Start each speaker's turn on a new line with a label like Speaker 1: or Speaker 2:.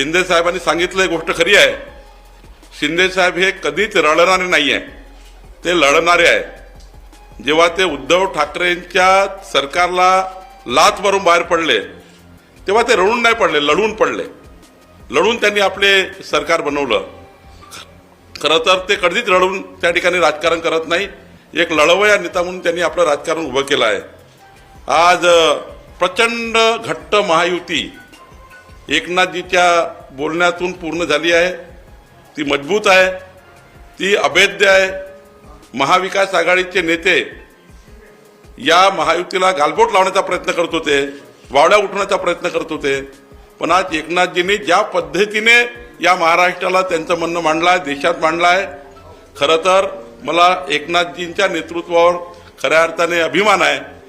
Speaker 1: शिंदे साहेबांनी सांगितलं गोष्ट खरी आहे. शिंदे साहेब हे कधीच रडणारे नाही आहे ते लढणारे आहे जेव्हा ते उद्धव ठाकरेंच्या सरकारला लाच मारून बाहेर पडले तेव्हा ते रडून नाही पडले लढून पडले. लढून त्यांनी आपले सरकार बनवलं. खरं तर ते कधीच रडून त्या ठिकाणी राजकारण करत नाही. एक लढवया नेता म्हणून त्यांनी आपलं राजकारण उभं केलं आहे. आज प्रचंड घट्ट महायुती एकनाथजीच्या बोलण्यातून पूर्ण झाली आहे. ती मजबूत आहे. ती अभेद्य आहे. महाविकास आघाडीचे नेते या महायुतीला गालबोट लावण्याचा प्रयत्न करत होते वावड्या उठवण्याचा प्रयत्न करत होते. पण आज एकनाथजींनी ज्या पद्धतीने या महाराष्ट्राला त्यांचं म्हणणं मांडलं आहे देशात मांडलं आहे खरं तर मला एकनाथजींच्या नेतृत्वावर खऱ्या अर्थाने अभिमान आहे.